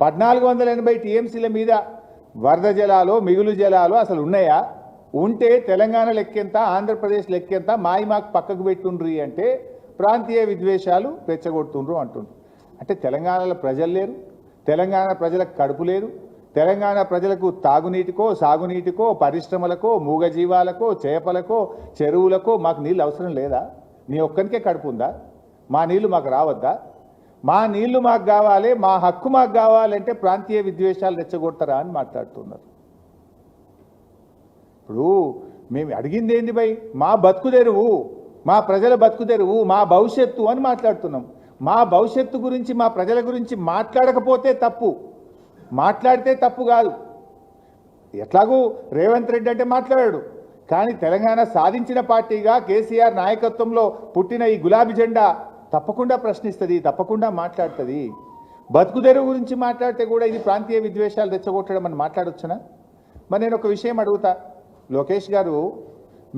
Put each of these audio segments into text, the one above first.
పద్నాలుగు వందల ఎనభై టీఎంసీల మీద వరద జలాలు మిగులు జలాలు అసలు ఉన్నాయా? ఉంటే తెలంగాణ లెక్కెంత ఆంధ్రప్రదేశ్ లెక్కెంత మాయి మాకు పక్కకు పెట్టుండ్రి అంటే ప్రాంతీయ విద్వేషాలు రెచ్చగొడుతుండ్రు అంటుండ్రు. అంటే తెలంగాణలో ప్రజలు లేరు తెలంగాణ ప్రజలకు కడుపు లేరు తెలంగాణ ప్రజలకు తాగునీటికో సాగునీటికో పరిశ్రమలకో మూగజీవాలకో చేపలకో చెరువులకో మాకు నీళ్ళు అవసరం లేదా? నీ ఒక్కరికే కడుపు ఉందా? మా నీళ్ళు మాకు రావద్దా? మా నీళ్ళు మాకు కావాలి మా హక్కు మాకు కావాలంటే ప్రాంతీయ విద్వేషాలు రెచ్చగొడతారా అని మాట్లాడుతున్నారు. ఇప్పుడు మేము అడిగింది ఏంది భయ్? మా బతుకు తెరువు మా ప్రజల బతుకు తెరువు మా భవిష్యత్తు అని మాట్లాడుతున్నాం. మా భవిష్యత్తు గురించి మా ప్రజల గురించి మాట్లాడకపోతే తప్పు. మాట్లాడితే తప్పు కాదు. ఎట్లాగూ రేవంత్ రెడ్డి అంటే మాట్లాడాడు. కానీ తెలంగాణ సాధించిన పార్టీగా కేసీఆర్ నాయకత్వంలో పుట్టిన ఈ గులాబీ జెండా తప్పకుండా ప్రశ్నిస్తుంది తప్పకుండా మాట్లాడుతుంది. బతుకు గురించి మాట్లాడితే కూడా ఇది ప్రాంతీయ విద్వేషాలు రెచ్చగొట్టడం అని మాట్లాడొచ్చునా? మరి నేను ఒక విషయం అడుగుతా. లోకేష్ గారు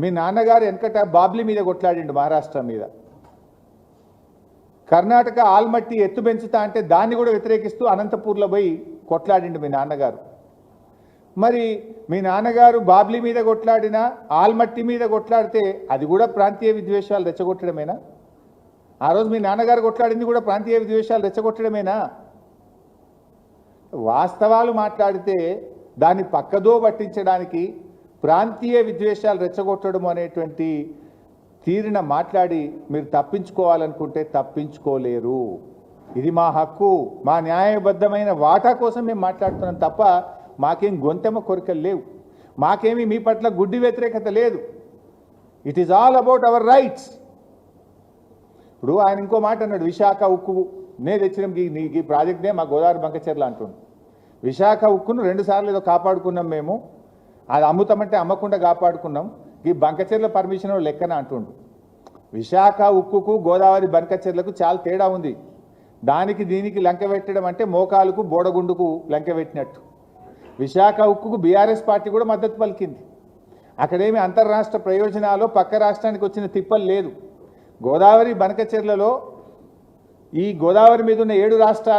మీ నాన్నగారు వెనకట బాబ్లీ మీద కొట్లాడిండు మహారాష్ట్ర మీద. కర్ణాటక ఆల్మట్టి ఎత్తు పెంచుతా అంటే దాన్ని కూడా వ్యతిరేకిస్తూ అనంతపూర్లో పోయి కొట్లాడిండు మీ నాన్నగారు. మరి మీ నాన్నగారు బాబ్లీ మీద కొట్లాడినా ఆల్మట్టి మీద కొట్లాడితే అది కూడా ప్రాంతీయ విద్వేషాలు రెచ్చగొట్టడమేనా? ఆ రోజు మీ నాన్నగారు కొట్లాడింది కూడా ప్రాంతీయ విద్వేషాలు రెచ్చగొట్టడమేనా? వాస్తవాలు మాట్లాడితే దాన్ని పక్కదో పట్టించడానికి ప్రాంతీయ విద్వేషాలు రెచ్చగొట్టడం అనేటువంటి తీరిన మాట్లాడి మీరు తప్పించుకోవాలనుకుంటే తప్పించుకోలేరు. ఇది మా హక్కు మా న్యాయబద్ధమైన వాటా కోసం మేము మాట్లాడుతున్నాం తప్ప మాకేం గొంతెమ్మ కోరికలు లేవు. మాకేమీ మీ పట్ల గుడ్డి వ్యతిరేకత లేదు. It is all about our rights ఇప్పుడు ఆయన ఇంకో మాట అన్నాడు విశాఖ ఉక్కు నే తెచ్చినాం ఈ- ఈ ప్రాజెక్ట్నే మా గోదావరి బంకచెర్ల అంటుండు. విశాఖ ఉక్కును రెండుసార్లు ఏదో కాపాడుకున్నాం మేము అది అమ్ముతామంటే అమ్మకుండా కాపాడుకున్నాం ఈ బంకచెర్ల పర్మిషన్ లెక్కన అంటుండు. విశాఖ ఉక్కుకు గోదావరి బంకచెర్లకు చాలా తేడా ఉంది. దానికి దీనికి లంక పెట్టడం అంటే మోకాలుకు బోడగుండుకు లంక పెట్టినట్టు. విశాఖ ఉక్కుకు బీఆర్ఎస్ పార్టీ కూడా మద్దతు పలికింది. అక్కడేమి అంతర్రాష్ట్ర ప్రయోజనాలు పక్క రాష్ట్రానికి వచ్చిన తిప్పలు లేదు. గోదావరి బనకచెర్లలో ఈ గోదావరి మీద ఉన్న ఏడు రాష్ట్రాల